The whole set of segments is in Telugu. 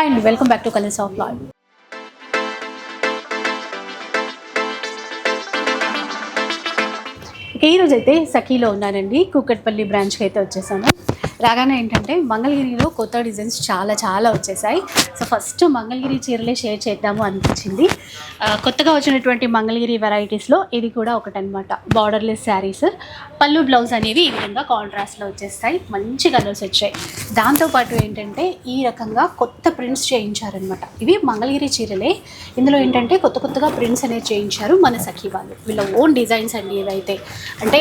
Hi and welcome back to colours of లాయ్ ఈ రోజైతే సఖీలో ఉన్నానండి. కూకట్పల్లి బ్రాంచ్కి అయితే వచ్చేసాను. రాగానే ఏంటంటే మంగళగిరిలో కొత్త డిజైన్స్ చాలా చాలా వచ్చేసాయి. సో ఫస్ట్ మంగళగిరి చీరలే షేర్ చేద్దాము అనిపించింది. కొత్తగా వచ్చినటువంటి మంగళగిరి వెరైటీస్లో ఇది కూడా ఒకటనమాట బార్డర్లెస్ శారీస్. పళ్ళు బ్లౌజ్ అనేవి ఈ విధంగా కాంట్రాస్ట్లో వచ్చేస్తాయి. మంచి కలర్స్ వచ్చాయి. దాంతోపాటు ఏంటంటే ఈ రకంగా కొత్త ప్రింట్స్ చేయించారనమాట ఇవి మంగళగిరి చీరలే. ఇందులో ఏంటంటే కొత్త కొత్తగా ప్రింట్స్ అనేవి చేయించారు మన సఖీ వాళ్ళు. వీళ్ళ ఓన్ డిజైన్స్ అండి ఇవైతే. అంటే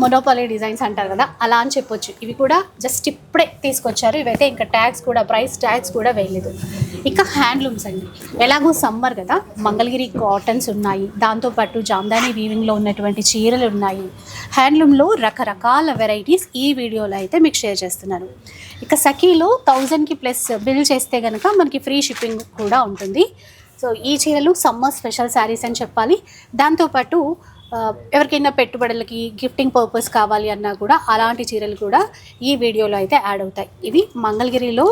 మొనోపాలీ డిజైన్స్ అంటారు కదా అలా అని చెప్పొచ్చు. ఇవి కూడా జస్ట్ ఇప్పుడే తీసుకొచ్చారు. ఇవైతే ఇంకా ట్యాగ్స్ కూడా ప్రైస్ ట్యాగ్స్ కూడా వేయలేదు. ఇంకా హ్యాండ్లూమ్స్ అండి. ఎలాగో సమ్మర్ కదా మంగళగిరి కాటన్స్ ఉన్నాయి. దాంతోపాటు జామ్దాని వీవింగ్లో ఉన్నటువంటి చీరలు ఉన్నాయి. హ్యాండ్లూమ్లో రకరకాల వెరైటీస్ ఈ వీడియోలో అయితే మీకు షేర్ చేస్తున్నాను ఇక సఖీలో థౌజండ్కి ప్లస్ బిల్ చేస్తే కనుక మనకి ఫ్రీ షిప్పింగ్ కూడా ఉంటుంది. సో ఈ చీరలు సమ్మర్ స్పెషల్ శారీస్ అని చెప్పాలి. దాంతోపాటు ఎవరికైనా పెట్టుబడులకి గిఫ్టింగ్ పర్పస్ కావాలి అన్నా కూడా అలాంటి చీరలు కూడా ఈ వీడియోలో అయితే యాడ్ అవుతాయి. ఇవి మంగళగిరిలో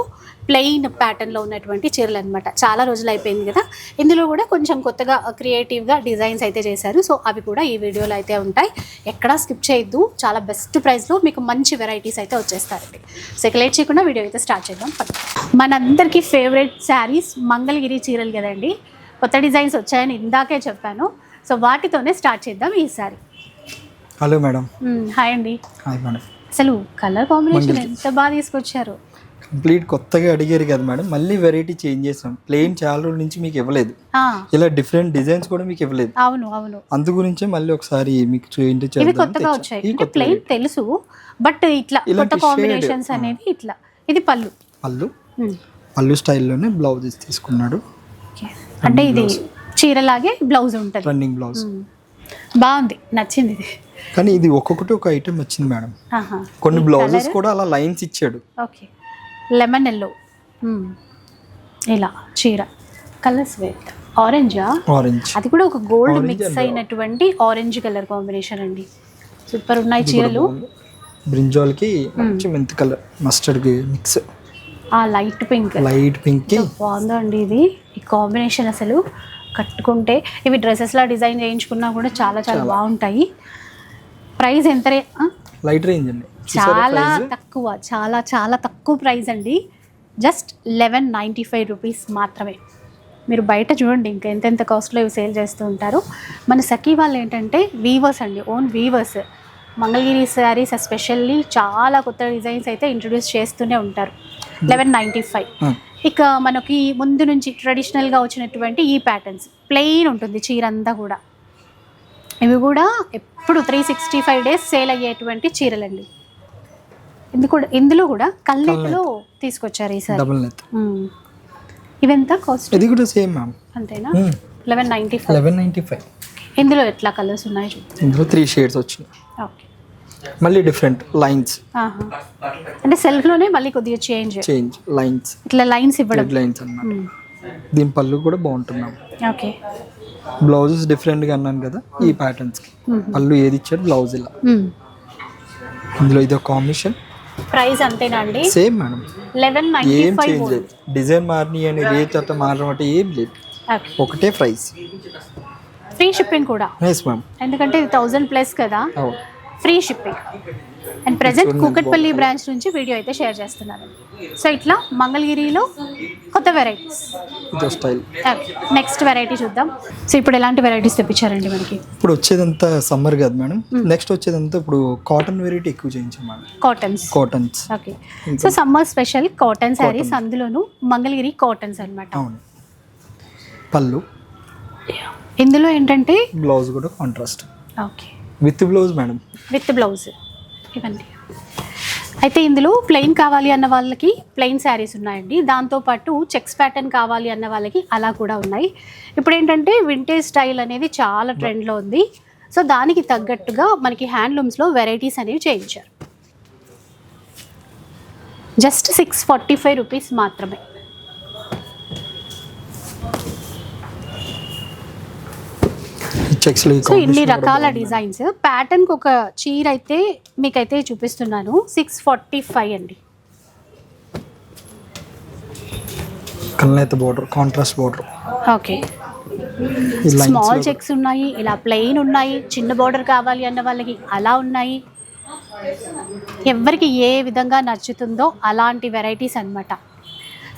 ప్లెయిన్ ప్యాటర్న్లో ఉన్నటువంటి చీరలు అనమాట చాలా రోజులు అయిపోయింది కదా. ఇందులో కూడా కొంచెం కొత్తగా క్రియేటివ్గా డిజైన్స్ అయితే చేశారు. సో అవి కూడా ఈ వీడియోలో అయితే ఉంటాయి. ఎక్కడా స్కిప్ చేయొద్దు. చాలా బెస్ట్ ప్రైస్లో మీకు మంచి వెరైటీస్ అయితే వచ్చేస్తారండి సో లేట్ చేయకుండా వీడియో అయితే స్టార్ట్ చేద్దాం. మనందరికీ ఫేవరెట్ శారీస్ మంగళగిరి చీరలు కదండి. కొత్త డిజైన్స్ వచ్చాయని ఇందాకే చెప్పాను. సో వాటితోనే స్టార్ట్ చేద్దాం ఈ సారీ హలో మేడం. హాయ్ అండి. Hi madam. అసలు కలర్ కాంబినేషన్. ఎంత బాగా తీసుకొచ్చారు? కంప్లీట్ కొత్తగా అడిగారు కదా మేడం మళ్ళీ వెరైటీ చేంజ్ చేసాం. ప్లెయిన్ చాలా రోజుల నుంచి మీకు ఇవ్వలేదు. ఇలా డిఫరెంట్ డిజైన్స్ కూడా మీకు ఇవ్వలేదు. అవును అవును. అందు గురించే మళ్ళీ ఒకసారి మీకు చూపించి ఇవి చేద్దామని కొత్తగా. వచ్చాయి. ప్లెయిన్. తెలుసు బట్ ఇట్లా కొత్త కాంబినేషన్స్ అనేవి ఇట్లా. ఇది పళ్ళు. పళ్ళు. పళ్ళు స్టైల్లోనే బ్లౌజ్ తీసుకున్నాడు. అంటే ఇది చీరలాగే బ్లౌజ్ ఉంటుంది. Running blouse. బాగుంది నచ్చింది ఇది. కానీ ఇది ఒక్కొక్కటి ఒక ఐటెం వచ్చింది మేడం. కొన్ని బ్లౌజెస్? కూడా అలా లైన్స్ ఇచ్చాడు. ఓకే. లెమన్ ఎల్లో ఇలా చీర. కలర్స్ వేర్ ఆరెంజా ఆరెంజ్ అది కూడా ఒక గోల్డ్ మిక్స్ and అయినటువంటి ఆరెంజ్ కలర్ కాంబినేషన్ అండి. సూపర్ ఉన్నాయి చీరలు. బ్రింజాల్కి మంచి మెంత్ కలర్ మస్టర్డ్ మిక్స్ ఆ లైట్ పింక్ లైట్ పింక్కి బాగుందో అండి ఇది. ఈ కాంబినేషన్ అసలు. కట్టుకుంటే ఇవి డ్రెస్సెస్ లా డిజైన్ చేయించుకున్నా కూడా చాలా చాలా బాగుంటాయి. ప్రైస్ ఎంత రే-? లైట్ రేంజ్ అండి. చాలా? తక్కువ చాలా చాలా తక్కువ ప్రైస్ అండి. Just eleven ninety five rupees మాత్రమే. మీరు బయట చూడండి ఇంకా ఎంతెంత కాస్ట్లో ఇవి సేల్ చేస్తూ ఉంటారు. మన సఖీ వాళ్ళు ఏంటంటే వీవర్స్ అండి own weavers. Mangalagiri sarees especially చాలా కొత్త డిజైన్స్ అయితే ఇంట్రడ్యూస్ చేస్తూనే ఉంటారు. Eleven ninety five. ఆ, ఇక మనకి ముందు నుంచి ట్రెడిషనల్గా వచ్చినటువంటి ఈ ప్యాటర్న్స్ ప్లెయిన్ ఉంటుంది చీర అంతా కూడా. ఇవి కూడా ఎప్పుడు three sixty five days sale అయ్యేటువంటి చీరలండి. ఇది కూడా ఇందులో కూడా కల్లెట్లో తీసుకొచ్చారు ఈసారి. ఇవెంత కాస్ట్ ఇది కూడా సేమ్ మ్యామ్ అంతేనా? Eleven ninety five eleven ninety five ఇందులో ఎట్లా కలర్స్ ఉన్నాయి ఇందులో త్రీ షేడ్స్ వచ్చినాయి. ఓకే మళ్ళీ డిఫరెంట్ లైన్స్. అంటే సెల్ఫ్లోనే మళ్ళీ కొద్దిగా చేంజ్ చేంజ్ లైన్స్ ఇట్లా లైన్స్ ఇవ్వడం. లైన్స్ అన్నమాట. మ్మ్. దీని పళ్ళు కూడా బాగుంటున్నాం. ఓకే బ్లౌజెస్ డిఫరెంట్గా అన్నాను కదా ఈ ప్యాటర్న్స్కి. మ్మ్. పళ్ళు ఏది ఇచ్చాడు? బ్లౌజ్ ఇలా. ఇందులో ఇది కాంబినేషన్ ప్రైస్ అంతేనా అండి? సేమ్ మేడం లెవెన్ ఏం చేంజ్ లేదు. డిజైన్ మారినాయి అని రేట్ అట్లా మారడం అంటే ఏం లేదు. ఒకటే ప్రైస్ ఫ్రీ షిప్పింగ్ కూడా? ఎస్ మ్యామ్ ఎందుకంటే ఇది థౌజండ్ ప్లస్ కదా? Free shipping. And present Kukatpally branch నుంచి వీడియో అయితే షేర్ చేస్తున్నాను. సో ఇట్లా మంగళగిరిలో కొత్త వెరైటీస్ స్టైల్. నెక్స్ట్ వెరైటీ చూద్దాం. సో ఇప్పుడు ఎలాంటి వెరైటీస్ తెప్పించారండి మనకి? ఇప్పుడు వచ్చేదంతా సమ్మర్ కాదు మేడం. నెక్స్ట్ వచ్చేదంతా ఇప్పుడు కాటన్ వెరైటీ ఎక్కువ చేయించాం madam. Cottons cottons okay so summer special cotton saris అందులోను మంగళగిరి కాటన్స్ అన్నమాట. అవును. పళ్ళు. ఇందులో ఏంటంటే? బ్లౌజ్ కూడా contrast okay with blouse madam. With blouse. ఇవన్నీ అయితే ఇందులో ప్లెయిన్ కావాలి అన్న వాళ్ళకి ప్లెయిన్ శారీస్ ఉన్నాయండి. దాంతోపాటు చెక్స్ ప్యాటర్న్ కావాలి అన్న వాళ్ళకి అలా కూడా ఉన్నాయి. ఇప్పుడు ఏంటంటే వింటేజ్ స్టైల్ అనేది చాలా ట్రెండ్లో ఉంది. సో దానికి తగ్గట్టుగా మనకి హ్యాండ్లూమ్స్లో వెరైటీస్ అనేవి చేయించారు. Just six forty five rupees మాత్రమే. చెక్స్ సో ఇన్ని రకాల. డిజైన్స్ ప్యాటర్న్కి ఒక చీర అయితే మీకైతే చూపిస్తున్నాను. సిక్స్ ఫార్టీ ఫైవ్ అండి కల్నేత border contrast border okay small checks ఉన్నాయి ఇలా ప్లెయిన్ ఉన్నాయి చిన్న బార్డర్ కావాలి అన్న వాళ్ళకి అలా ఉన్నాయి. ఎవరికి ఏ విధంగా నచ్చుతుందో అలాంటి వెరైటీస్ అన్నమాట.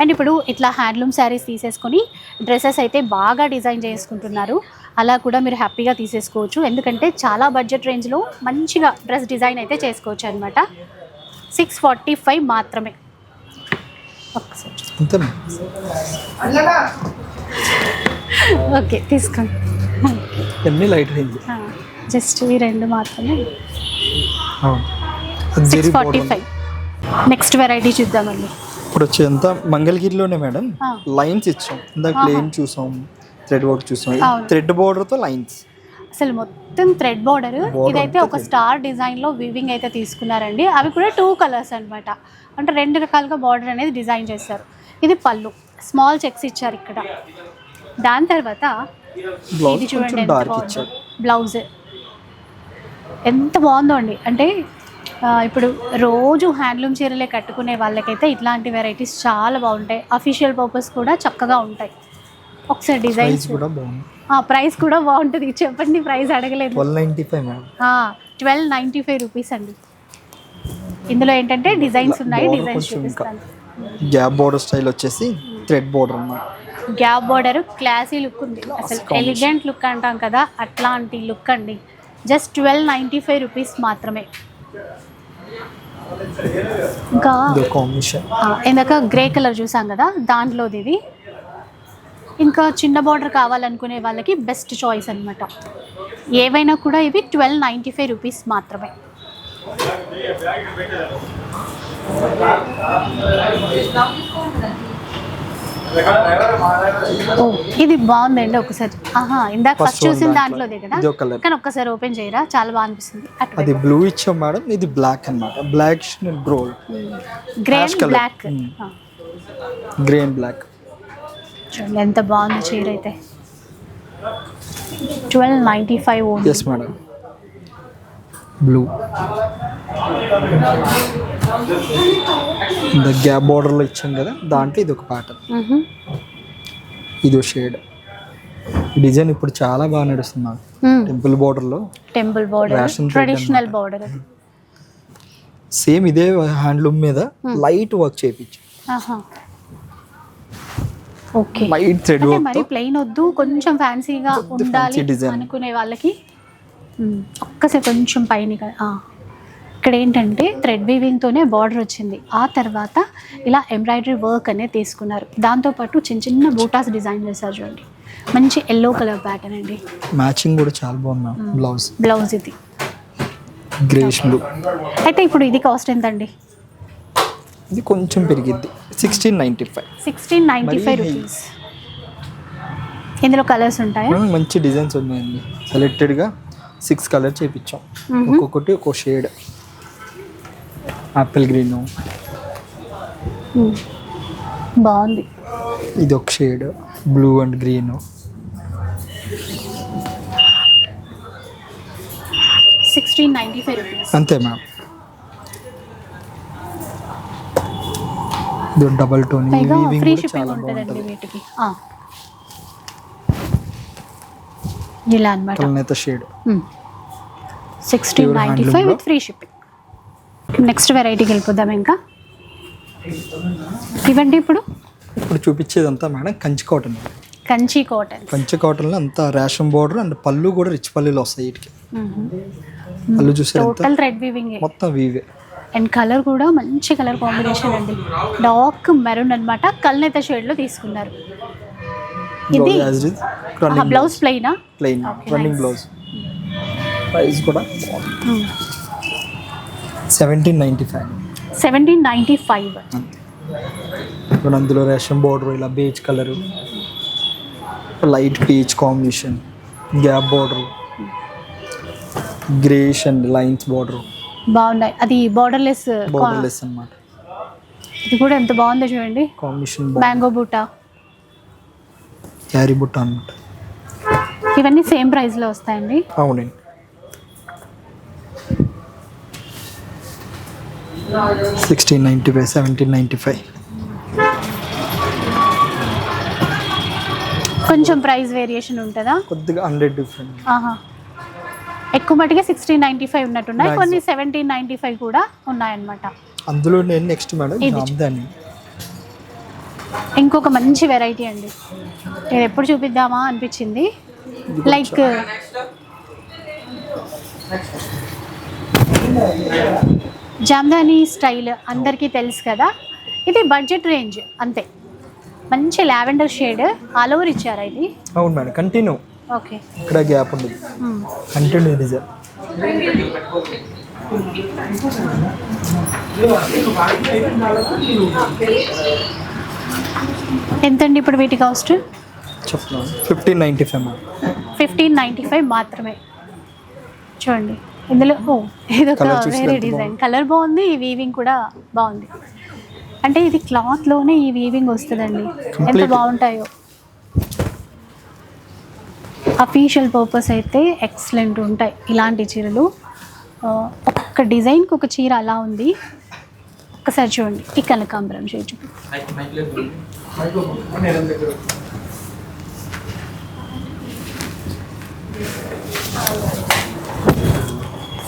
అండ్ ఇప్పుడు ఇట్లా హ్యాండ్లూమ్ శారీస్ తీసేసుకొని డ్రెస్సెస్ అయితే బాగా డిజైన్ చేసుకుంటున్నారు. అలా కూడా మీరు హ్యాపీగా తీసేసుకోవచ్చు. ఎందుకంటే చాలా బడ్జెట్ రేంజ్లో మంచిగా డ్రెస్ డిజైన్ అయితే చేసుకోవచ్చు అనమాట సిక్స్ ఫార్టీ ఫైవ్ మాత్రమే. ఓకే తీసుకోండి అన్ని లైట్ రేంజ్? జస్ట్ ఈ రెండు మాత్రమే. Six forty five. Next variety చూద్దామండి. ఇప్పుడు వచ్చేంత మంగళగిరిలోనే మేడం. లైన్స్ ఇచ్చాం. ఇందాక ప్లేన్ చూసాం థ్రెడ్ వర్క్ చూసాం. థ్రెడ్ బోర్డర్తో లైన్స్. అసలు మొత్తం థ్రెడ్ బార్డర్. ఇదైతే ఒక స్టార్ డిజైన్లో వివింగ్ అయితే తీసుకున్నారండి. అవి కూడా టూ కలర్స్ అన్నమాట. అంటే రెండు రకాలుగా బార్డర్ అనేది డిజైన్ చేశారు. ఇది పళ్ళు. స్మాల్ చెక్స్ ఇచ్చారు ఇక్కడ. దాని తర్వాత బ్లౌజ్ ఇది చూడండి కొంచెం ఎంత బాగుందో. ఇచ్చాడు బ్లౌజ్. ఎంత బాగుందో అండి. అంటే ఇప్పుడు రోజు హ్యాండ్లూమ్ చీరలే కట్టుకునే వాళ్ళకైతే ఇట్లాంటి వెరైటీస్ చాలా బాగుంటాయి. అఫీషియల్ పర్పస్ కూడా చక్కగా ఉంటాయి. ఒకసారి డిజైన్స్ కూడా ప్రైస్ కూడా బాగుంటుంది. చెప్పండి ప్రైస్ అడగలేదు. ట్వెల్వ్ నైంటీ ఫైవ్ రూపీస్ అండి. ఇందులో ఏంటంటే డిజైన్స్ ఉన్నాయి డిజైన్స్. చూపిస్తాను. గ్యాప్ బోర్డర్ స్టైల్ వచ్చేసి థ్రెడ్ బోర్డర్ అన్నమాట. గ్యాప్ బార్డర్ క్లాసీ లుక్ ఉంది. అసలు. ఎలిగెంట్ లుక్ అంటాం కదా అట్లాంటి లుక్ అండి. Just twelve ninety five rupees మాత్రమే. ఇంకా ఇందాక గ్రే కలర్ చూసాం కదా దాంట్లోది ఇది ఇంకా చిన్న బార్డర్ కావాలనుకునే వాళ్ళకి బెస్ట్ చాయిస్ అనమాట ఏవైనా కూడా ఇవి ట్వెల్వ్ నైంటీ ఫైవ్ రూపీస్ మాత్రమే. ఇది బాగుందండి ఒకసారి. ఆహా ఇందాక ఫస్ట్ చూసిన దాంట్లో. దాంట్లోదే కదా. కానీ ఒక్కసారి ఓపెన్ చేయరా? చాలా బాగా అనిపిస్తుంది. అది బ్లూ ఇచ్చాం మేడం ఇది బ్లాక్ అన్నమాట. Black gold grey. Black. Grey and black చూడండి ఎంత బాగుంది చీర అయితే. Twelve ninety five yes madam blue gap బార్డర్లో ఇచ్చాం కదా దాంట్లో ఇది ఒక ప్యాటర్న్ ఇది షేడ్ డిజైన్ ఇప్పుడు చాలా బాగా నడుస్తుంది నాకు టెంపుల్ బార్డర్లో temple border traditional border same ఇదే హ్యాండ్లూమ్ మీద లైట్ వర్క్ చేయించు. ఓకే. లైట్ థ్రెడ్ వర్క్ మరి ప్లెయిన్ వద్దు కొంచెం ఫ్యాన్సీగా ఉండాలి. అనుకునే వాళ్ళకి. ఒక్కసారి కొంచెం పైన. ఇక్కడ ఏంటంటే థ్రెడ్ వీవింగ్తోనే బార్డర్ వచ్చింది. ఆ తర్వాత ఇలా ఎంబ్రాయిడరీ వర్క్ అనేది తీసుకున్నారు. దాంతోపాటు చిన్న చిన్న బూటాస్ డిజైన్ చేశారు చూడండి. మంచి ఎల్లో కలర్ ప్యాటర్న్ అండి. మ్యాచింగ్ కూడా చాలా బాగుంది బ్లౌజ్ బ్లౌజ్ ఇది. గ్రేష్ బ్లూ అయితే ఇప్పుడు ఇది కాస్ట్ ఎంత అండి ఇది కొంచెం పెరిగిద్ది. Sixteen ninety five sixteen ninety five rupees ఇందులో కలర్స్ ఉంటాయా? మంచి డిజైన్స్ ఉన్నాయండి. సెలెక్టెడ్గా సిక్స్ కలర్ చేయించాం మ్మ్. ఒక్కొక్కటి ఒక్కో షేడ్. Apple green. బాగుంది. ఇది ఒక shade. Blue and green. Sixteen ninety five rupees. అంతే ma'am. Double tone. Free shipping ఉంటుందండి వీటికి ఆ. ఇలా అనమాట కలనేత shade. Sixteen ninety five. With free shipping next వెరైటీకి వెళ్ళిపోదాం ఇంకా. ఇవ్వండి ఇప్పుడు? ఇప్పుడు చూపించేదంతా madam Kanchi cotton Kanchi cotton Kanchi కాటన్లో అంతా రేషన్ బోర్డర్ అండ్ పళ్ళు కూడా రిచ్ పల్లీలు వస్తాయి వీటికి. పళ్ళు ఎంత? టోటల్ రెడ్ వీవింగ్ మొత్తం వీవే అండ్ కలర్ కూడా మంచి కలర్ కాంబినేషన్ అండి. డార్క్ మెరూన్ అనమాట కల్నేత షేడ్లో తీసుకున్నారు. ఇది బ్లౌజ్ ప్లెయినా ప్లెయిన్ రన్నింగ్. బ్లౌజ్ ప్రైస్ కూడా seventeen ninety five seventeen ninety five ఇప్పుడు అందులో రేషన్ బోర్డర్ ఇలా beige colour. Light peach combination gap border greyish and lines border బాగున్నాయి. అది బార్డర్లెస్ బోర్డర్ లెస్ అనమాట ఇది కూడా ఎంత బాగుందో చూడండి. కాంబినేషన్ మ్యాంగో బూటా. క్యారీ బుట్ట అనమాట ఇవన్నీ సేమ్ ప్రైస్లో వస్తాయండి? అవునండి. Sixteen ninety five seventeen ninety five. కొంచెం ప్రైస్ వేరియేషన్ ఉంటుందా? కొద్దిగా హండ్రెడ్ డిఫరెంట్. ఎక్కువ మటుగా సిక్స్టీన్ నైంటీ ఫైవ్ ఉన్నట్టున్నాయి. కొన్ని సెవెంటీన్ నైంటీ ఫైవ్ కూడా ఉన్నాయన్నమాట. అందులో నేను నెక్స్ట్ మేడం ఇంకొక మంచి వెరైటీ అండి. నేను ఎప్పుడు చూపిద్దామా అనిపించింది. లైక్ జామ్దాని స్టైల్ అందరికీ తెలుసు కదా? ఇది బడ్జెట్ రేంజ్ అంతే. మంచి లావెండర్ షేడ్ ఆల్ ఓవర్ ఇచ్చారా ఇది? అవును మేడం కంటిన్యూ ఓకే ఇక్కడ గ్యాప్ ఉండదు కంటిన్యూ డిజైన్ ఎంతండి ఇప్పుడు వీటి కాస్ట్? చెప్తున్నాను fifteen ninety five fifteen ninety five మాత్రమే. చూడండి. ఇందులో ఓ ఇదొక వేరే డిజైన్ కలర్ బాగుంది? ఈ వీవింగ్ కూడా బాగుంది. అంటే ఇది క్లాత్లోనే ఈ వీవింగ్ వస్తుందండి. ఎంత. బాగుంటాయో. అఫీషియల్ పర్పస్ అయితే ఎక్సలెంట్ ఉంటాయి ఇలాంటి చీరలు. ఒక్క డిజైన్కి ఒక చీర అలా ఉంది. ఒక్కసారి చూడండి. ఈ కనకాంబరం చీర చూపి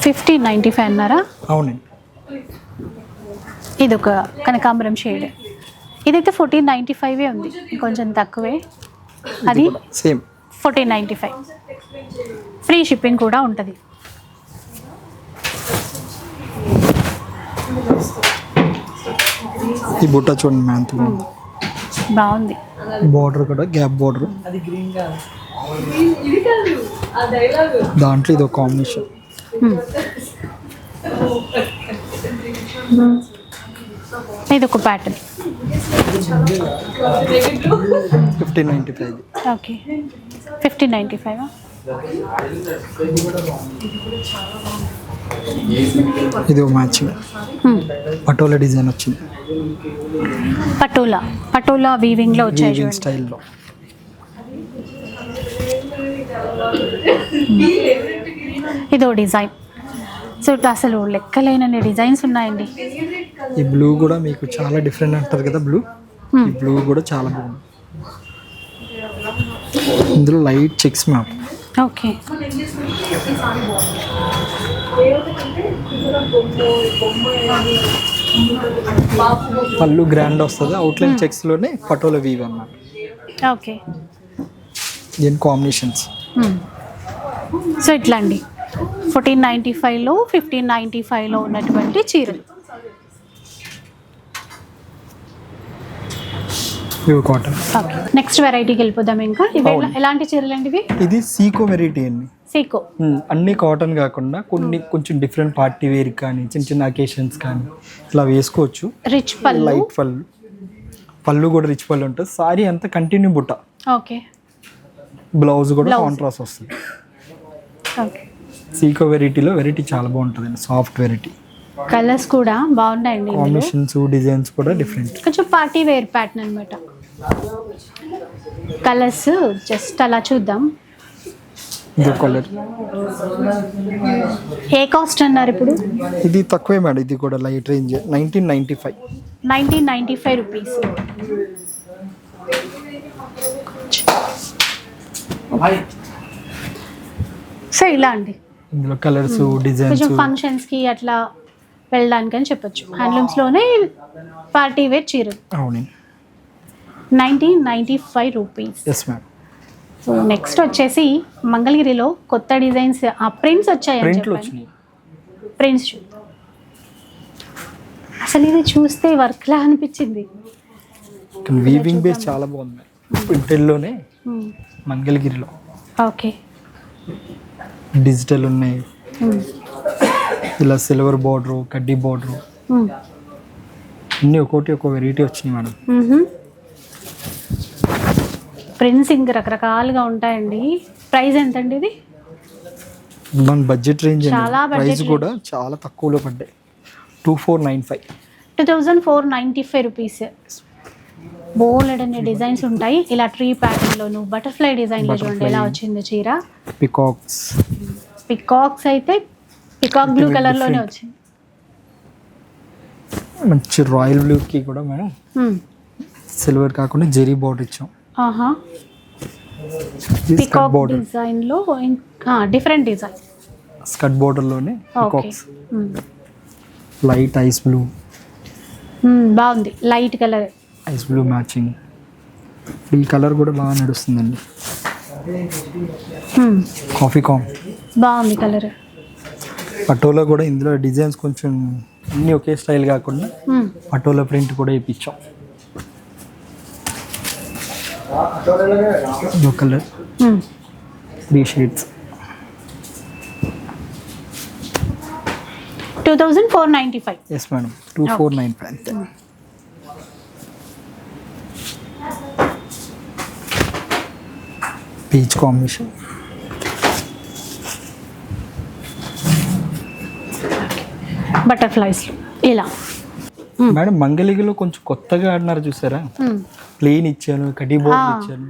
ఫిఫ్టీన్ నైంటీ ఫైవ్ అన్నారా? అవునండి. ఇది ఒక కనకాంబరం షేడ్. ఇదైతే ఫోర్టీన్ నైంటీ ఫైవే ఉంది. కొంచెం తక్కువే. అది same. Fourteen ninety five. Free shipping కూడా ఉంటుంది. ఈ బుట్ట చూడండి మ్యామ్ బాగుంది. బార్డర్ కూడా గ్యాప్ బార్డర్ దాంట్లో ఇది ఒక కాంబినేషన్. ఇది ఒక pattern fifteen ninety five okay fifteen ninety five ఇది ఒక మ్యాచింగ్ పటోలా డిజైన్ వచ్చింది. పటోలా. పటోలా వచ్చాయి వీవింగ్ చూడండి. స్టైల్లో ఇదో డిజైన్. సో అసలు లెక్కలేనన్ని డిజైన్స్ ఉన్నాయండి. ఈ బ్లూ కూడా మీకు చాలా డిఫరెంట్ అంటారు కదా బ్లూ. ఈ బ్లూ కూడా చాలా బాగుంది. ఇందులో లైట్ చెక్స్ మ్యామ్ ఓకే. పళ్ళు గ్రాండ్ వస్తుంది. అవుట్లైన్ చెక్స్లోనే పటోలా వీవ్ అన్నమాట. ఓకే. దీని కాంబినేషన్స్ సో ఇట్లా అండి ఫోర్టీన్ నైంటీ ఫైవ్లో ఫిఫ్టీన్ నైంటీ ఫైవ్లో ఉన్నటువంటి చీరలు. ఇవి కాటన్. నెక్స్ట్ వెరైటీకి వెళ్ళిపోదాం ఇంకా. ఇవి. ఎలాంటి చీరలు అండి ఇది సీకో వెరైటీ అండి. సీకో అన్ని కాటన్ కాకుండా కొన్ని కొంచెం డిఫరెంట్ పార్టీ వేర్ కానీ చిన్న చిన్న అకేషన్స్ కానీ ఇట్లా వేసుకోవచ్చు. రిచ్ పళ్ళు. లైట్ పళ్ళు. పళ్ళు కూడా రిచ్ పళ్ళు ఉంటుంది. సారీ అంతా కంటిన్యూ బుట్ట. ఓకే. బ్లౌజ్ కూడా. కాంట్రాస్ట్ వస్తుంది. సీకో వెరైటీలో వెరైటీ చాలా బాగుంటుంది అండి సాఫ్ట్ వెరైటీ కలర్స్ కూడా బాగున్నాయండి కాంబినేషన్స్ డిజైన్స్ కూడా డిఫరెంట్ కొంచెం పార్టీ వేర్ ప్యాటర్న్ అనమాట కలర్స్ జస్ట్ అలా చూద్దాం. ఏ కాస్ట్ అన్నారు ఇప్పుడు? ఇది తక్కువే మేడం ఇది కూడా light range. Nineteen ninety five. Nineteen ninety five rupees. So ఇలా అండి. ఇందులో కలర్స్ డిజైన్స్. కొంచెం ఫంక్షన్స్కి అట్లా వెళ్ళడానికి అని చెప్పొచ్చు హ్యాండ్లూమ్స్లోనే పార్టీ వేర్ చీరలు. అవునండి. Nineteen ninety five rupees. Yes madam so next వచ్చేసి మంగళగిరిలో కొత్త డిజైన్స్ ఆ ప్రింట్స్ వచ్చినాయి. ప్రింట్స్ అసలు ఇది చూస్తే వర్క్లా అనిపించింది. వీవింగ్ బేస్ చాలా బాగుంది ప్రింటెడ్లోనే Hmm. మంగళగిరిలో. ఓకే డిజిటల్ ఉన్నాయి. Hmm. ఇలా సిల్వర్ బార్డర్ కడ్డీ బార్డర్ Hmm. అన్నీ ఒక్కోటి ఒక్కో వెరైటీ వచ్చినాయి మేడం. ప్రింట్స్ ఇంక రకరకాలుగా ఉంటాయండి. ప్రైస్ ఎంతండి ఇది? మన బడ్జెట్ రేంజ్ చాలా ప్రైస్. కూడా చాలా తక్కువలో పడ్డాయి. Two four nine five two thousand four ninety five rupees bold అనే డిజైన్స్ ఉంటాయి. ఇలా ట్రీ ప్యాటర్న్లోను బటర్ఫ్లై డిజైన్లో చూడండి ఎలా. వచ్చింది చీర? పికాక్స్ పికాక్స్ అయితే పికాక్ బ్లూ కలర్లోనే. వచ్చింది. మంచి రాయల్ బ్లూకి కూడా మేడం. సిల్వర్ కాకుండా జెరీ బార్డర్ ఇచ్చాం. పికాక్ బోర్డర్ డిజైన్లో different design skirt బోర్డర్లోనే okay peacocks light ice blue బాగుంది. Light colour ice blue matching ఈ కలర్ కూడా బాగా నడుస్తుందండి. కాఫీ కామ్ బాగుంది కలర్ పటోలా కూడా ఇందులో డిజైన్స్ కొంచెం అన్నీ ఒకే స్టైల్ కాకుండా పటోలా ప్రింట్ కూడా వేయించాం blue colour. Three shades two thousand four ninety five yes madam two four nine five peach combination బటర్ఫ్లైస్లో ఇలా మేడం మంగళగిరిలో కొంచెం కొత్తగా ఆడినారు చూసారా? ప్లెయిన్ ఇచ్చాను కటీ బోర్డ్ ఇచ్చాను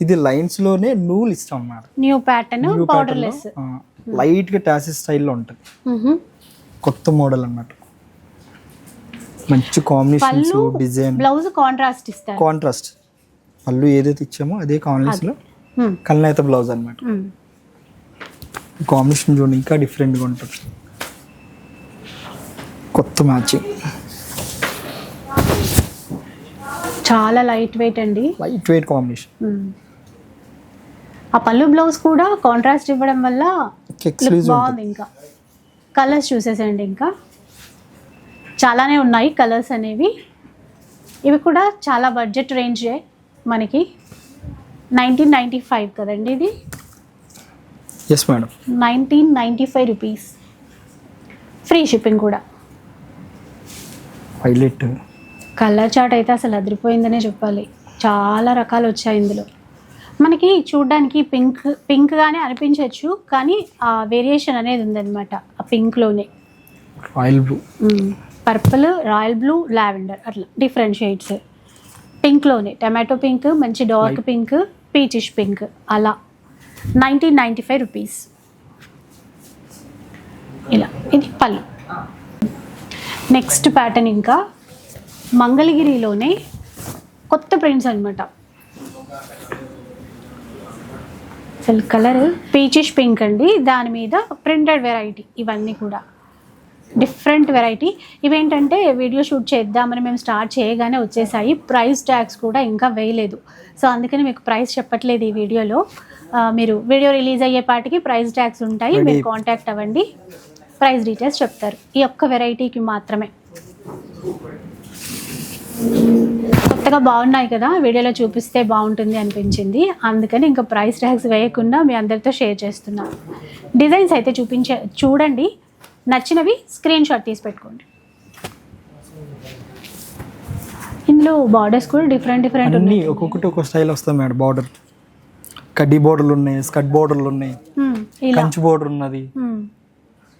ఇది లైన్స్లోనే నూలు ఇస్తాం అన్నమాట new pattern New powder pattern లో, లెస్ ఆ, లైట్గా టాసిస్ స్టైల్లో ఉంటుంది. కొత్త మోడల్ అన్నమాట మంచి కాంబినేషన్స్ డిజైన్ బ్లౌజ్ కాంట్రాస్ట్ ఇస్తారు. కాంట్రాస్ట్ పళ్ళు ఏదైతే ఇచ్చామో అదే కాంబినేషన్లో. కల్నేత బ్లౌజ్ అన్నమాట. Hmm. కాంబినేషన్ చూడండి ఇంకా డిఫరెంట్గా ఉంటుంది. కొత్త మ్యాచింగ్ చాలా లైట్ వెయిట్ అండి. Light weight combination. ఆ పళ్ళు బ్లౌజ్ కూడా కాంట్రాస్ట్ ఇవ్వడం వల్ల బాగుంది ఇంకా. కలర్స్ చూసేసండి ఇంకా. చాలానే ఉన్నాయి కలర్స్ అనేవి. ఇవి కూడా చాలా బడ్జెట్ రేంజే మనకి. నైన్టీన్ నైంటీ ఫైవ్ కదండి ఇది? Yes madam nineteen ninety five rupees free shipping కూడా. హైలైట్ కలర్ చాట్ అయితే అసలు అదిరిపోయిందనే చెప్పాలి. చాలా రకాలు వచ్చాయి ఇందులో. మనకి చూడడానికి పింక్ పింక్గానే అనిపించవచ్చు కానీ ఆ వేరియేషన్ అనేది ఉందన్నమాట ఆ పింక్లోనే oil blue. Purple royal blue lavender అట్లా డిఫరెంట్ షేడ్స్. పింక్లోనే టమాటో పింక్ మంచి డార్క్. పింక్ పీచిష్ పింక్ అలా. Nineteen ninety five rupees. ఇలా ఇది పళ్ళు. నెక్స్ట్ ప్యాటర్న్ ఇంకా మంగళగిరిలోనే కొత్త ప్రింట్స్ అనమాట అసలు కలర్ పీచిష్ పింక్ అండి. దాని మీద ప్రింటెడ్ వెరైటీ ఇవన్నీ కూడా. డిఫరెంట్ వెరైటీ ఇవేంటంటే వీడియో షూట్ చేద్దామని మేము స్టార్ట్ చేయగానే వచ్చేసాయి. ప్రైస్ ట్యాగ్స్ కూడా ఇంకా వేయలేదు. సో అందుకని మీకు ప్రైస్ చెప్పట్లేదు ఈ వీడియోలో మీరు వీడియో రిలీజ్ అయ్యేపాటికి ప్రైస్ ట్యాగ్స్ ఉంటాయి. మీరు. కాంటాక్ట్ అవ్వండి. ప్రైస్ డీటెయిల్స్ చెప్తారు. ఈ ఒక్క వెరైటీకి మాత్రమే. కొత్తగా బాగున్నాయి కదా వీడియోలో చూపిస్తే బాగుంటుంది అనిపించింది. అందుకని ఇంకా ప్రైస్ ట్యాగ్స్ వేయకుండా మీ అందరితో షేర్ చేస్తున్నాం. డిజైన్స్ అయితే చూపించే చూడండి. నచ్చినవి స్క్రీన్ షాట్ తీసి పెట్టుకోండి. ఇందులో బార్డర్స్ కూడా డిఫరెంట్ డిఫరెంట్ అన్ని ఉన్నాయి. ఒక్కొక్కటి ఒక్కొక్క స్టైల్ వస్తుంది మేడం బార్డర్ కడ్డీ బోర్డర్లు ఉన్నాయి స్కట్ బోర్డర్లు ఉన్నాయి. కంచి బోర్డర్ ఉన్నది.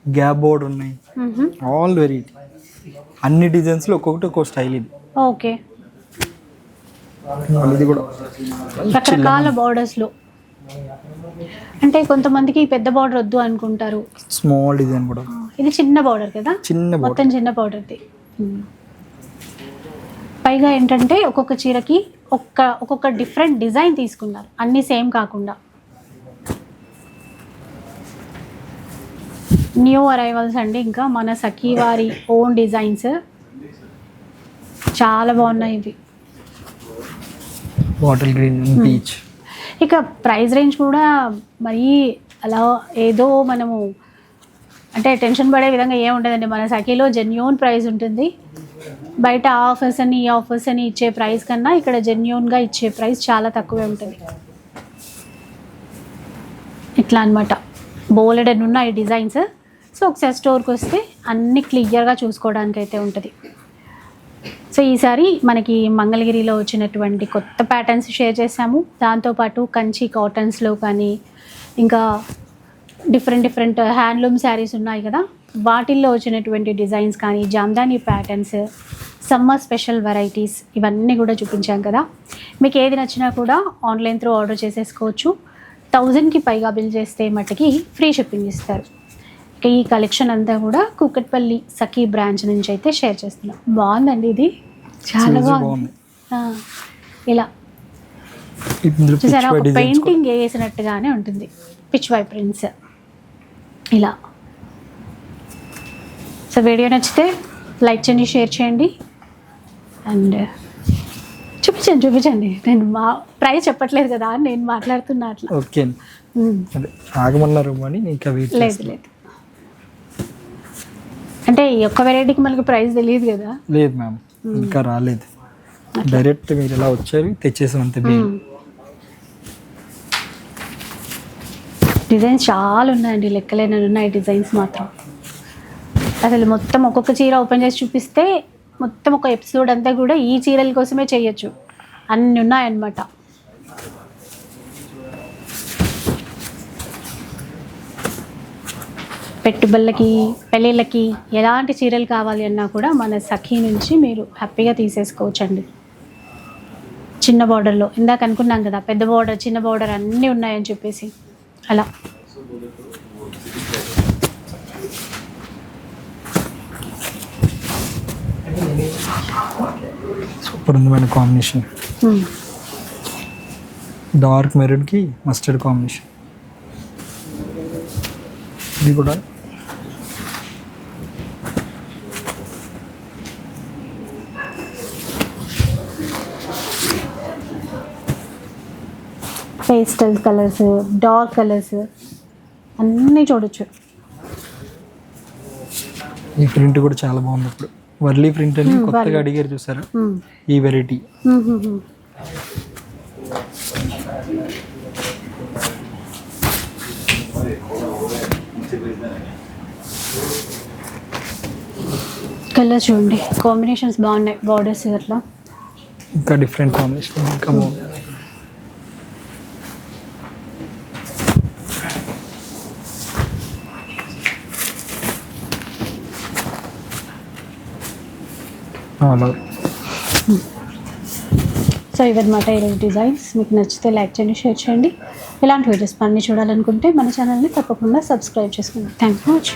గ్యాప్ బోర్డర్ ఉన్నాయి. ఆల్ వెరైటీ అన్ని డిజైన్స్లో ఒక్కొక్కటి ఒక్కొక్క స్టైల్ ఇది. ఓకే. ఇది కూడా రకరకాల బార్డర్స్లో అంటే కొంతమందికి పెద్ద బార్డర్ వద్దు అనుకుంటారు. స్మాల్ డిజైన్ కూడా. ఇది చిన్న బార్డర్ కదా? చిన్న మొత్తం చిన్న బార్డర్ది పైగా ఏంటంటే ఒక్కొక్క చీరకి ఒక్క ఒక్కొక్క డిఫరెంట్ డిజైన్ తీసుకున్నారు. అన్నీ సేమ్ కాకుండా. న్యూ అరైవల్స్ అండి ఇంకా మన సఖీ వారి ఓన్ డిజైన్స్ చాలా బాగున్నాయి ఇవి. బాటిల్ గ్రీన్ బీచ్ ఇక ప్రైస్ రేంజ్ కూడా మరీ అలా ఏదో మనము అంటే టెన్షన్ పడే విధంగా ఏం ఉండదండి. మన సఖీలో జెన్యూన్ ప్రైస్ ఉంటుంది. బయట ఆఫర్స్ అని ఈ ఆఫర్స్ అని ఇచ్చే ప్రైస్ కన్నా ఇక్కడ జెన్యూన్గా ఇచ్చే ప్రైస్ చాలా తక్కువే ఉంటుంది. ఇట్లా అనమాట బోలెడన్ ఉన్నాయి డిజైన్స్ సో ఒకసారి స్టోర్కి వస్తే అన్ని క్లియర్గా చూసుకోవడానికి అయితే ఉంటుంది. సో ఈసారి మనకి మంగళగిరిలో వచ్చినటువంటి కొత్త ప్యాటర్న్స్ షేర్ చేశాము. దాంతోపాటు కంచి కాటన్స్లో కానీ ఇంకా డిఫరెంట్ డిఫరెంట్ హ్యాండ్లూమ్ శారీస్ ఉన్నాయి కదా. వాటిల్లో వచ్చినటువంటి డిజైన్స్ కానీ Jamdani patterns summer special varieties ఇవన్నీ కూడా చూపించాం కదా. మీకు ఏది నచ్చినా కూడా ఆన్లైన్ త్రూ ఆర్డర్ చేసేసుకోవచ్చు. థౌజండ్కి పైగా బిల్ చేస్తే మట్టుకి ఫ్రీ షిప్పింగ్ ఇస్తారు. ఈ కలెక్షన్ అంతా కూడా కూకట్పల్లి సఖీ బ్రాంచ్ నుంచి అయితే షేర్ చేస్తున్నాం. బాగుందండి ఇది. చాలా బాగుంది. ఇలా. చూసారా? ఒక పెయింటింగ్ వేసినట్టుగానే ఉంటుంది. పిచ్ వై ప్రింట్స్ ఇలా. సో వీడియో నచ్చితే లైక్ చేయండి షేర్ చేయండి. అండ్ చూపించండి చూపించండి. నేను మా ప్రైస్ చెప్పట్లేదు కదా నేను మాట్లాడుతున్నా అట్లా. ఓకే ఆగమన్నారు అని ఇంకా లేదు లేదు. అంటే ఈ ఒక్క వెరైటీకి మనకి ప్రైస్ తెలియదు కదా? లేదు మ్యామ్ ఇంకా రాలేదు. డైరెక్ట్ మీరు ఇలా వచ్చారు తెచ్చేసాం అంతే బిల్ డిజైన్స్ చాలా ఉన్నాయండి లెక్కలేని ఉన్నాయి డిజైన్స్ మాత్రం. అసలు మొత్తం ఒక్కొక్క చీర ఓపెన్ చేసి చూపిస్తే మొత్తం ఒక ఎపిసోడ్ అంతా కూడా ఈ చీరల కోసమే చేయొచ్చు. అన్ని ఉన్నాయన్నమాట. పెట్టుబడులకి పెళ్ళిళ్ళకి ఎలాంటి చీరలు కావాలి అన్నా కూడా మన సఖీ నుంచి మీరు హ్యాపీగా తీసేసుకోవచ్చండి. చిన్న బార్డర్లో. ఇందాక అనుకున్నాం కదా పెద్ద బార్డర్ చిన్న బార్డర్ అన్నీ ఉన్నాయని చెప్పేసి. అలా. సూపర్ ఉంది మేడం కాంబినేషన్. డార్క్ మెరూన్కి మస్టర్డ్ కాంబినేషన్. ఇది కూడా పేస్టల్ కలర్స్ డార్క్ కలర్స్ అన్నీ చూడొచ్చు. ఈ ప్రింట్ కూడా చాలా బాగుంది ఇప్పుడు. వర్లీ ప్రింట్ అని కొత్తగా. అడిగారు చూసారా. ఈ వెరైటీ. కలర్ చూడండి. కాంబినేషన్స్ బాగున్నాయి బార్డర్స్ అట్లా ఇంకా డిఫరెంట్ కాంబినేషన్ ఇంకా బాగుంది. సో ఇవన్నమాట ఈరోజు డిజైన్స్. మీకు నచ్చితే లైక్ చేయండి షేర్ చేయండి. ఇలాంటి వీడియోస్ పని చూడాలనుకుంటే మన ఛానల్ని తప్పకుండా సబ్స్క్రైబ్ చేసుకోండి థ్యాంక్ యూ మచ్